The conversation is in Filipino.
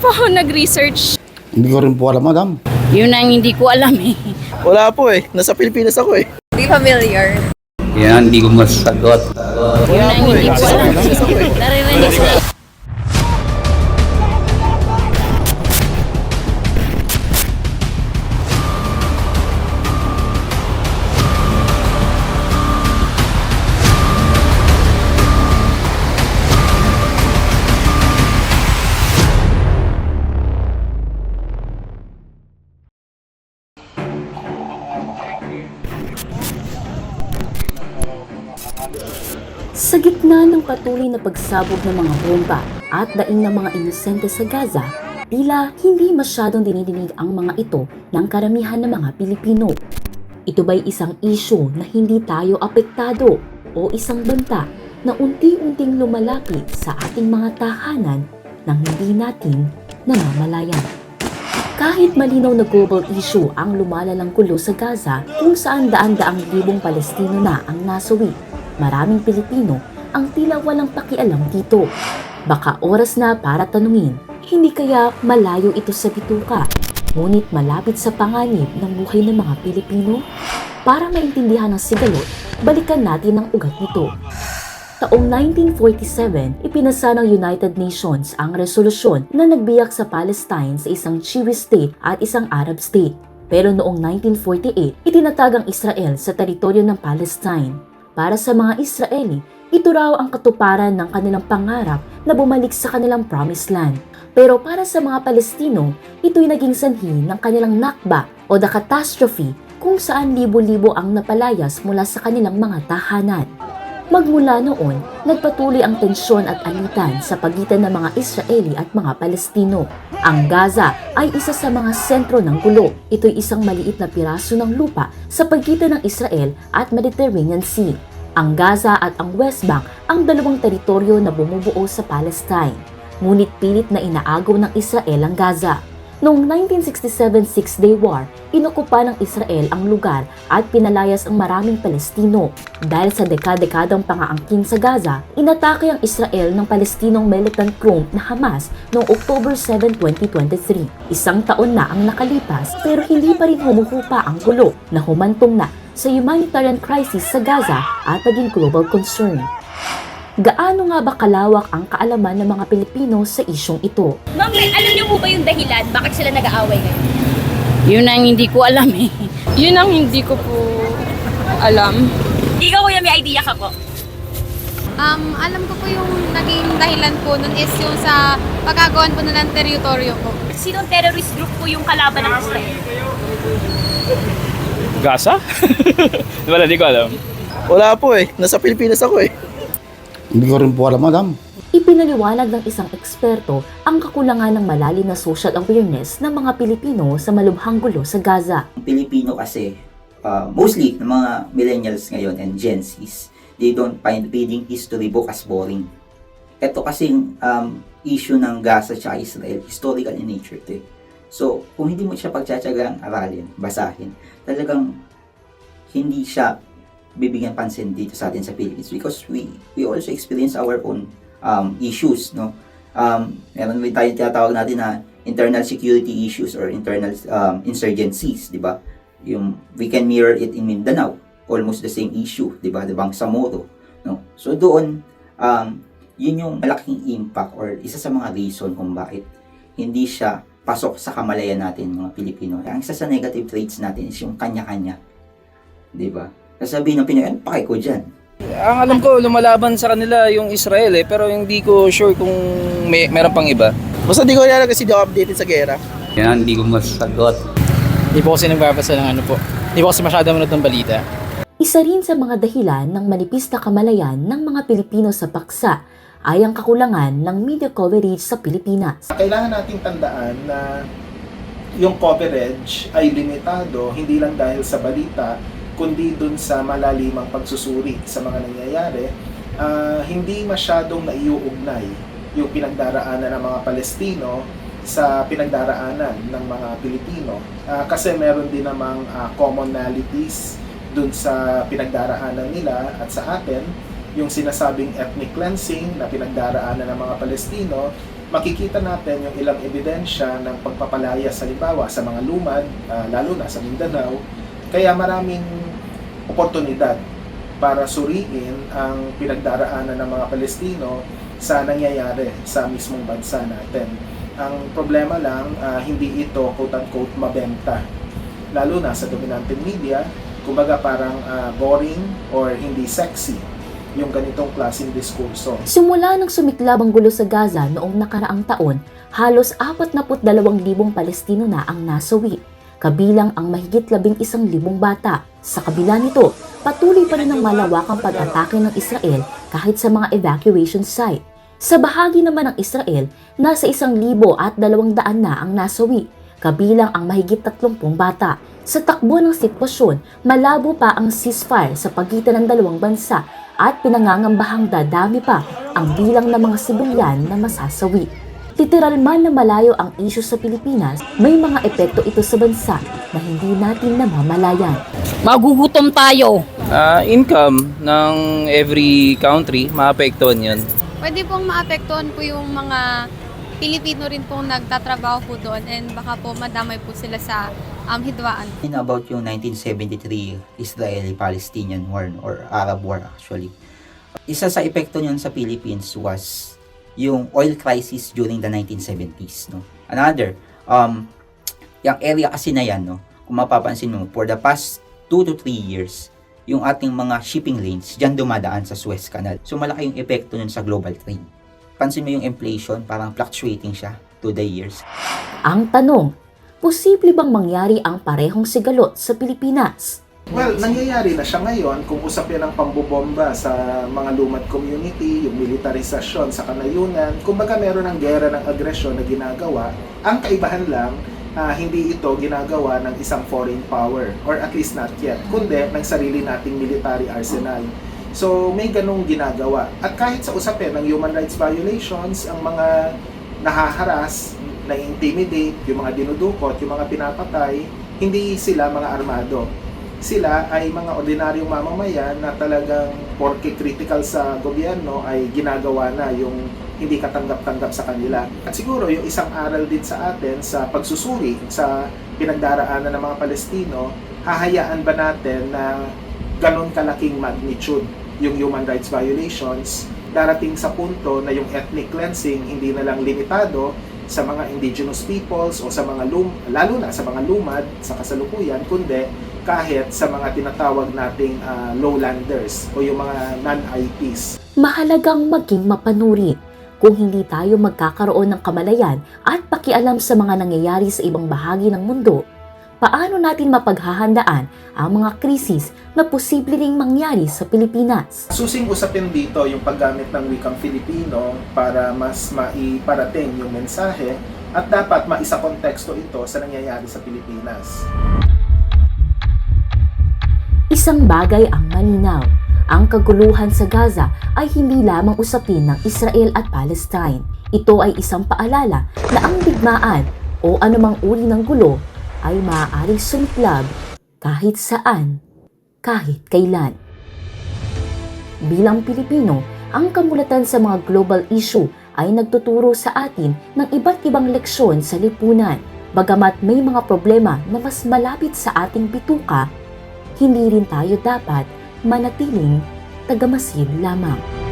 po ako nag-research. Hindi ko rin po alam, madam. Yun ang hindi ko alam eh. Wala po eh. Nasa Pilipinas ako eh. Di familiar. Yan, hindi ko masagot. Yun ang hindi ko alam. Naririnig ko patuloy na pagsabog ng mga bomba at daing ng mga inosente sa Gaza, tila hindi masyadong dinidinig ang mga ito ng karamihan ng mga Pilipino. Ito ba'y isang issue na hindi tayo apektado o isang banta na unti-unting lumalapit sa ating mga tahanan nang hindi natin namamalayan? Kahit malinaw na global issue ang lumalalang gulo sa Gaza kung saan daan-daang libong Palestino na ang nasawi, maraming Pilipino ang tila walang pakialam dito. Baka oras na para tanungin, hindi kaya malayo ito sa bituka, ngunit malapit sa panganib ng buhay ng mga Pilipino? Para maintindihan ang sigalot, balikan natin ang ugat nito. Taong 1947, ipinasa ng United Nations ang resolusyon na nagbiyak sa Palestine sa isang Jewish state at isang Arab state. Pero noong 1948, itinatag ang Israel sa teritoryo ng Palestine. Para sa mga Israeli, ito raw ang katuparan ng kanilang pangarap na bumalik sa kanilang promised land. Pero para sa mga Palestino, ito'y naging sanhi ng kanilang nakba o the catastrophe kung saan libo-libo ang napalayas mula sa kanilang mga tahanan. Magmula noon, nagpatuloy ang tensyon at alitan sa pagitan ng mga Israeli at mga Palestino. Ang Gaza ay isa sa mga sentro ng gulo. Ito'y isang maliit na piraso ng lupa sa pagitan ng Israel at Mediterranean Sea. Ang Gaza at ang West Bank ang dalawang teritoryo na bumubuo sa Palestine. Ngunit pilit na inaagaw ng Israel ang Gaza. Noong 1967 Six-Day War, inokupa ng Israel ang lugar at pinalayas ang maraming Palestino. Dahil sa dekada-dekadang pangaangkin sa Gaza, inatake ang Israel ng Palestinong militant group na Hamas noong October 7, 2023. Isang taon na ang nakalipas pero hindi pa rin humuhupa ang gulo na humantong na sa humanitarian crisis sa Gaza at naging global concern. Gaano nga ba kalawak ang kaalaman ng mga Pilipino sa isyong ito? Ma'am, may- alam niyo po ba yung dahilan bakit sila nag-aaway ngayon? Yun ang hindi ko alam eh. Yun ang hindi ko po alam. Ikaw kuya, may idea ka po. Um, alam ko po yung naging dahilan po nun is yung sa pagkagawan po na ng teritoryo ko. Sinong terrorist group po yung kalaban ng Israel? Gaza? Wala, di ko alam. Wala po eh. Nasa Pilipinas ako eh. Hindi ko rin po alam, madam. Ipinaliwanag ng isang eksperto ang kakulangan ng malalim na social awareness ng mga Pilipino sa malubhang gulo sa Gaza. Ang Pilipino kasi, uh, mostly ng mga millennials ngayon and Gen Zs, they don't find reading history book as boring. Ito kasing um, issue ng Gaza at Israel, historical in nature to eh. So, kung hindi mo siya pagtsatsagang aralin, basahin, talagang hindi siya bibigyan pansin dito sa atin sa Philippines because we we also experience our own um, issues, no? Um, meron may tayo tinatawag natin na internal security issues or internal um, insurgencies, di ba? Yung we can mirror it in Mindanao, almost the same issue, di ba? Di ba? Samoro, no? So doon um, yun yung malaking impact or isa sa mga reason kung bakit hindi siya pasok sa kamalayan natin mga Pilipino. Ang isa sa negative traits natin is yung kanya-kanya. Di ba? Sasabihin ng Pinoy, ano pake ko dyan? Ang alam ko, lumalaban sa kanila yung Israel eh, pero hindi ko sure kung may meron pang iba. Basta di ko alam kasi di ako updated sa gera. Yan, hindi ko masagot. Hindi po kasi nagbabasa ng ano po. Hindi po kasi masyado manood ng balita. Isa rin sa mga dahilan ng manipis na kamalayan ng mga Pilipino sa paksa ay ang kakulangan ng media coverage sa Pilipinas. kailangan nating tandaan na yung coverage ay limitado hindi lang dahil sa balita kundi dun sa malalimang pagsusuri sa mga nangyayari. Ah, hindi masyadong naiuugnay yung pinagdaraanan ng mga Palestino sa pinagdaraanan ng mga Pilipino. Ah, kasi meron din namang ah, commonalities dun sa pinagdaraanan nila at sa atin yung sinasabing ethnic cleansing na pinagdaraanan ng mga Palestino makikita natin yung ilang ebidensya ng pagpapalaya sa libawa sa mga lumad, ah, lalo na sa Mindanao. Kaya maraming oportunidad para suriin ang pinagdaraanan ng mga Palestino sa nangyayari sa mismong bansa natin. Ang problema lang, ah, hindi ito quote-unquote mabenta. Lalo na sa dominanteng media, kumbaga parang ah, boring or hindi sexy yung ganitong klaseng diskurso. Simula nang sumiklab ang gulo sa Gaza noong nakaraang taon, halos 42,000 Palestino na ang nasawi, kabilang ang mahigit 11,000 bata. Sa kabila nito, patuloy pa rin ang malawakang pag-atake ng Israel kahit sa mga evacuation site. Sa bahagi naman ng Israel, nasa 1,200 na ang nasawi, kabilang ang mahigit 30 bata. Sa takbo ng sitwasyon, malabo pa ang ceasefire sa pagitan ng dalawang bansa at pinangangambahang dadami pa ang bilang ng mga sibilyan na masasawi. Literal man na malayo ang isyu sa Pilipinas, may mga epekto ito sa bansa na hindi natin namamalayan. Magugutom tayo. Ah, income ng every country, maapektuhan yun. Pwede pong maapektuhan po yung mga Pilipino rin pong nagtatrabaho po doon and baka po madamay po sila sa um, hidwaan. In about yung 1973 Israeli-Palestinian War or Arab War actually. Isa sa epekto niyon sa Philippines was yung oil crisis during the 1970s. No? Another, um, yung area kasi na yan, no? kung mapapansin mo, for the past 2 to 3 years, yung ating mga shipping lanes, dyan dumadaan sa Suez Canal. So malaki yung epekto nun sa global trade. Pansin mo yung inflation, parang fluctuating siya to the years. Ang tanong, posible bang mangyari ang parehong sigalot sa Pilipinas? Well, nangyayari na siya ngayon kung usapin ang pambobomba sa mga lumad community, yung militarisasyon sa kanayunan. Kumbaga meron ng gera ng agresyon na ginagawa. Ang kaibahan lang, ah, hindi ito ginagawa ng isang foreign power or at least not yet, kundi ng sarili nating military arsenal. So may ganong ginagawa. At kahit sa usapin ng human rights violations, ang mga nahaharas, na-intimidate, yung mga dinudukot, yung mga pinapatay, hindi sila mga armado. Sila ay mga ordinaryong mamamayan na talagang porke critical sa gobyerno ay ginagawa na yung hindi katanggap-tanggap sa kanila. At siguro yung isang aral din sa atin sa pagsusuri sa pinagdaraanan ng mga Palestino, hahayaan ba natin na ganon kalaking magnitude yung human rights violations darating sa punto na yung ethnic cleansing hindi na lang limitado sa mga indigenous peoples o sa mga lum lalo na sa mga lumad sa kasalukuyan kundi kahit sa mga tinatawag nating ah, lowlanders o yung mga non-IPs. Mahalagang maging mapanuri kung hindi tayo magkakaroon ng kamalayan at pakialam sa mga nangyayari sa ibang bahagi ng mundo. Paano natin mapaghahandaan ang mga krisis na posible ring mangyari sa Pilipinas? Susing usapin dito yung paggamit ng wikang Filipino para mas maiparating yung mensahe at dapat maisa konteksto ito sa nangyayari sa Pilipinas. Isang bagay ang malinaw. Ang kaguluhan sa Gaza ay hindi lamang usapin ng Israel at Palestine. Ito ay isang paalala na ang digmaan o anumang uri ng gulo ay maaaring sumiklab kahit saan, kahit kailan. Bilang Pilipino, ang kamulatan sa mga global issue ay nagtuturo sa atin ng iba't ibang leksyon sa lipunan. Bagamat may mga problema na mas malapit sa ating bituka, hindi rin tayo dapat manatiling tagamasid lamang.